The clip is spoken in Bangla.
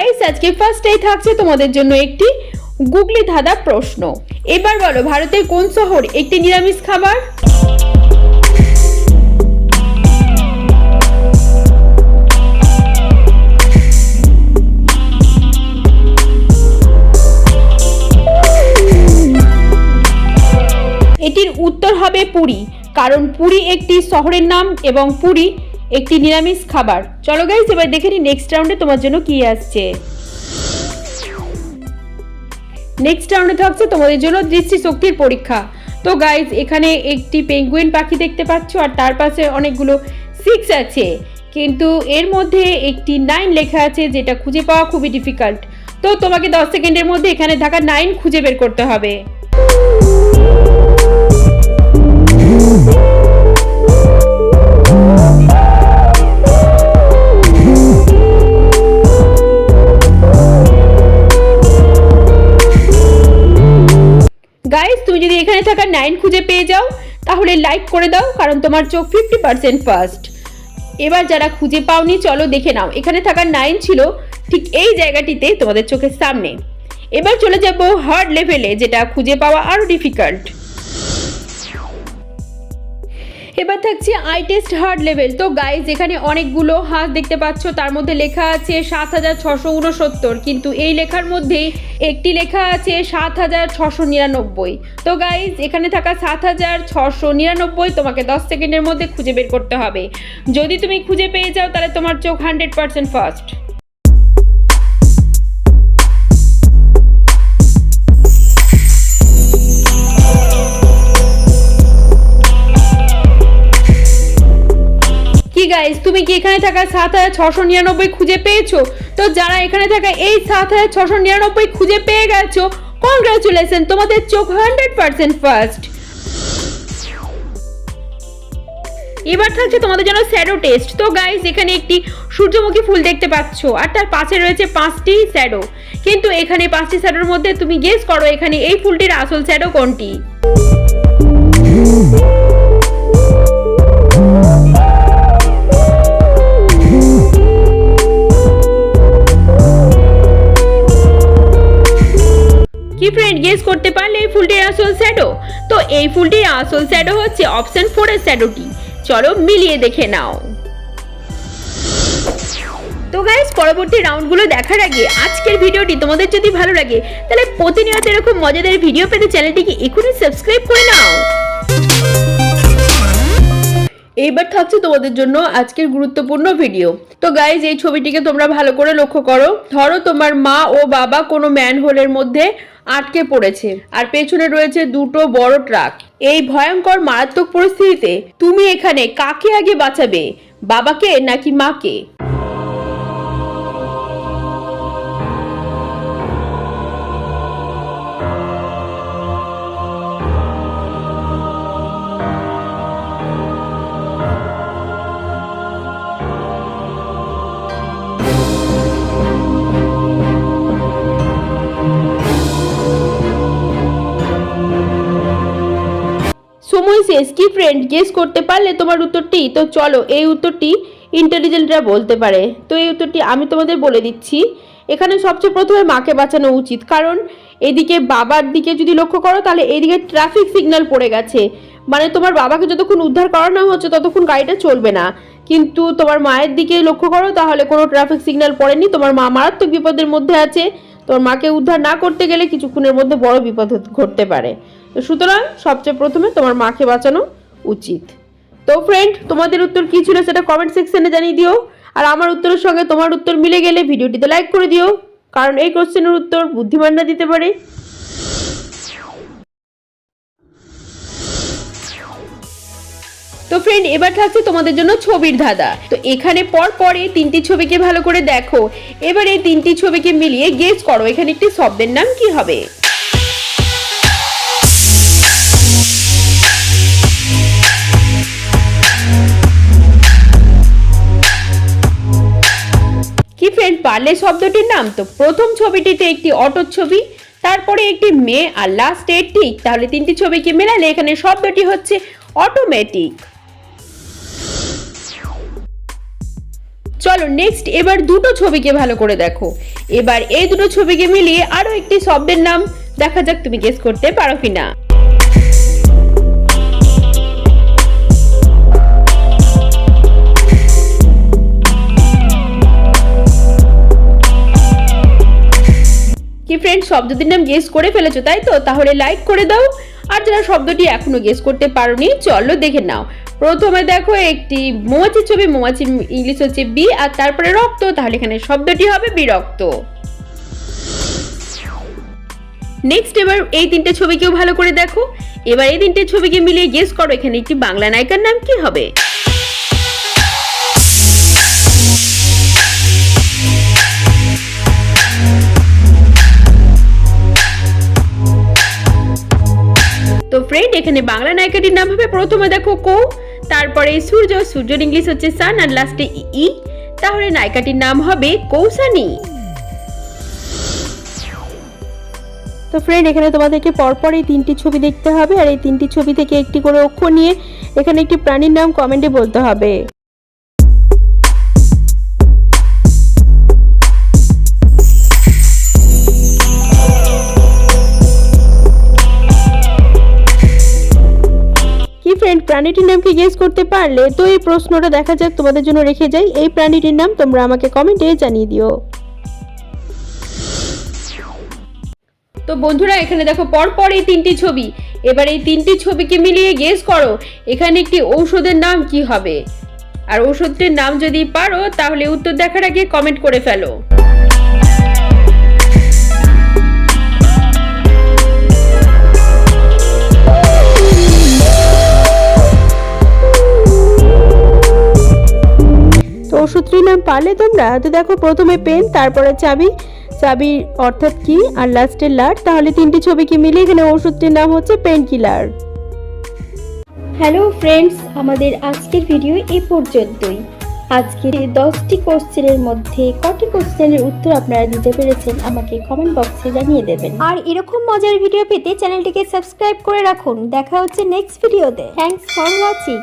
গাইস আজকে ফার্স্টেই থাকছে তোমাদের জন্য একটি গুগলি ধাঁধা প্রশ্ন। এবার বলো, ভারতের কোন শহর একটি নিরামিষ খাবার? এটির উত্তর হবে পুরী, কারণ পুরী একটি শহরের নাম এবং পুরী একটি নিরামিষ খাবার। চলো গাইস এবার দেখে নি নেক্সট রাউন্ডে তোমার জন্য কি আসছে। নেক্সট রাউন্ডে থাকছে তোমাদের জন্য দৃষ্টিশক্তির পরীক্ষা। তো গাইজ এখানে একটি পেঙ্গুইন পাখি দেখতে পাচ্ছ, আর তার পাশে অনেকগুলো সিক্স আছে। কিন্তু এর মধ্যে একটি নাইন লেখা আছে, যেটা খুঁজে পাওয়া খুবই ডিফিকাল্ট তো তোমাকে দশ সেকেন্ডের মধ্যে এখানে থাকা নাইন খুঁজে বের করতে হবে। গাইস তুমি যদি এখানে থাকা নাইন খুঁজে পেয়ে যাও, তাহলে লাইক করে দাও, কারণ তোমার চোখ ফিফটি পার্সেন্ট ফার্স্ট এবার যারা খুঁজে পাওনি, চলো দেখে নাও। এখানে থাকা নাইন ছিল ঠিক এই জায়গাটিতে তোমাদের চোখের সামনে। এবার চলে যাব হার্ড লেভেলে যেটা খুঁজে পাওয়া আরও ডিফিকাল্ট এবার থাকছে আই টেস্ট হার্ড লেভেল তো গাইজ এখানে অনেকগুলো হাত দেখতে পাচ্ছ, তার মধ্যে লেখা আছে সাত হাজার ছশো কিন্তু এই লেখার মধ্যে একটি লেখা আছে সাত হাজার ছশো নিরানব্বই। তো গাইজ এখানে থাকা সাত হাজার ছশো নিরানব্বই তোমাকে দশ সেকেন্ডের মধ্যে খুঁজে বের করতে হবে। যদি তুমি খুঁজে পেয়ে যাও, তাহলে তোমার চোখ হান্ড্রেড পার্সেন্ট ফার্স্ট কি গাইস তুমি কি এখানে থাকা সাত হাজার ছশো নিরানব্বই খুঁজে পেয়েছ? তো যারা এখানে থাকা এই সাত হাজার ছশো নিরানব্বই খুঁজে পেয়ে গেছো কংগ্রাচুলেশন তোমাদের চোখ হান্ড্রেড পার্সেন্ট ফার্স্ট এবার থাকছে তোমাদের জন্য শ্যাডো টেস্ট তো গাইস এখানে একটি সূর্যমুখী ফুল দেখতে পাচ্ছো, আর তার পাশে রয়েছে পাঁচটি শ্যাডো কিন্তু এখানে পাঁচটি শ্যাডোর মধ্যে তুমি গেস করো এখানে এই ফুলটির আসল শ্যাডো কোনটি? কি ফ্রেন্ড গেস করতে পারলে এই ফুলটির আসল শ্যাডো তো এই ফুলটির আসল শ্যাডো হচ্ছে অপশন ফোরের শ্যাডোটি চলো মিলিয়ে দেখে নাও। তো গাইজ পরবর্তী রাউন্ডগুলো দেখার আগে আজকের ভিডিওটি তোমাদের যদি ভালো লাগে, তাহলে প্রতিনিয়ত এরকম মজাদার ভিডিও পেতে চ্যানেলটিকে এখনই সাবস্ক্রাইব করে নাও। এইবার থাকছে তোমাদের জন্য আজকের গুরুত্বপূর্ণ ভিডিও তো গাইজ এই ছবিটিকে তোমরা ভালো করে লক্ষ্য করো। ধরো তোমার মা ও বাবা কোনো ম্যানহোলের মধ্যে আটকে পড়েছে আর পেছনে রয়েছে দুটো বড় ট্রাক এই ভয়ঙ্কর মারাত্মক পরিস্থিতিতে তুমি এখানে কাকে আগে বাঁচাবে? বাবাকে নাকি মাকে? কি ফ্রেন্ড গেস করতে পারলে তোমার উত্তরটি, তো চলো এই উত্তরটি ইন্টেলিজেন্টরা বলতে পারে। তো এই উত্তরটি আমি তোমাদের বলে দিচ্ছি। এখানে সবচেয়ে প্রথমে মাকে বাঁচানো উচিত, কারণ এদিকে বাবার দিকে যদি লক্ষ্য করো, তাহলে এদিকে ট্রাফিক সিগন্যাল পড়ে গেছে। মানে তোমার বাবাকে যতক্ষণ উদ্ধার করা না হচ্ছে, ততক্ষণ গাড়িটা চলবে না। কিন্তু তোমার মায়ের দিকে লক্ষ্য করো, তাহলে কোনো ট্রাফিক সিগন্যাল পড়েনি। তোমার মা মারাত্মক বিপদের মধ্যে আছে। তোমার মাকে উদ্ধার না করতে গেলে কিছুক্ষণের মধ্যে বড় বিপদ ঘটতে পারে। সুতরাং সবচেয়ে প্রথমে তোমার মাকে বাঁচানো উচিত। তো ফ্রেন্ড তোমাদের উত্তর কি ছিল সেটা কমেন্ট সেকশনে জানিয়ে দিও। আর আমার উত্তরের সঙ্গে তোমার উত্তর মিলে গেলে ভিডিওটিতে লাইক করে দিও। কারণ এই কোশ্চেনের উত্তর বুদ্ধিমানরা দিতে পারে। তো ফ্রেন্ড এবার থাকছে তোমাদের জন্য ছবির ধাঁধা। তো এখানে পর পর তিনটি ছবিকে ভালো করে দেখো। এবার এই তিনটি ছবিকে মিলিয়ে গেস করো এখানে একটি শব্দের নাম কি হবে। কি ফ্রেন্ড পারলে শব্দটির নাম তো। প্রথম ছবিটিতে একটি অটোর ছবি, তারপরে একটি মেয়ে আর লাস্টে ঠিক। তাহলে তিনটি ছবিকে মেলালে এখানে শব্দটি হচ্ছে অটোমেটিক চলো নেক্সট এবার দুটো ছবিকে ভালো করে দেখো। এবার এই দুটো ছবিকে মিলিয়ে আরও একটি শব্দের নাম। দেখা যাক তুমি গেস করতে পারো কিনা। ফ্রেন্ড শব্দটির নাম গেস করে ফেলেছো, তাই তো? তাহলে লাইক করে দাও। আর যারা শব্দটি এখনও গেস করতে পারোনি, চলো দেখে নাও। প্রথমে দেখো একটি মৌমাছির ছবি মৌমাছির ইংলিশ হচ্ছে বি আর তারপরে রক্ত। তাহলে এখানে শব্দটি হবে বিরক্ত নেক্সট এবার এই তিনটে ছবিকেও ভালো করে দেখো। এবার এই তিনটে ছবিকে মিলিয়ে গেস করো, এখানে একটি বাংলা নায়িকার নাম কি হবে? এখানে বাংলা নায়িকাটির নাম হবে প্রথমে দেখো কো, তারপরে সূর্য সূর্যর ইংলিশ হচ্ছে সান, আর লাস্টে ই তাহলে নায়িকাটির নাম হবে কৌসানি তো ফ্রেন্ড এখানে তোমাদেরকে পরপর এই তিনটি ছবি দেখতে হবে, আর এই তিনটি ছবি থেকে একটি করে অক্ষর নিয়ে এখানে একটি প্রাণীর নাম কমেন্টে বলতে হবে। প্রাণীটির নাম কি গেস করতে পারলে? তো এই প্রশ্নটা দেখা যাক তোমাদের জন্য রেখে যাই। এই প্রাণীটির নাম তোমরা আমাকে কমেন্টে জানিয়ে দিও। তো বন্ধুরা, এখানে দেখো পর পর এই তিনটি ছবি। এবার এই তিনটি ছবিকে মিলিয়ে গেস করো, এখানে একটি ঔষধের নাম কি হবে? আর ঔষধটির নাম যদি পারো, তাহলে উত্তর দেখার আগে কমেন্ট করে ফেলো। তো ওষুধটির নাম পারলে তোমরা? তো দেখো প্রথমে পেন তারপরে চাবি। চাবি অর্থাৎ কি আর লাস্টে লাট তাহলে তিনটি ছবিকে মিলিয়ে এখানে ওষুধটির নাম হচ্ছে পেন কিলার হ্যালো ফ্রেন্ডস আমাদের আজকের ভিডিও এ পর্যন্তই। আজকের এই দশটি কোশ্চেনের মধ্যে কটি কোশ্চেনের উত্তর আপনারা দিতে পেরেছেন আমাকে কমেন্ট বক্সে জানিয়ে দেবেন। আর এরকম মজার ভিডিও পেতে চ্যানেলটিকে সাবস্ক্রাইব করে রাখুন। দেখা হচ্ছে নেক্সট ভিডিওতে থ্যাঙ্কস ফর ওয়াচিং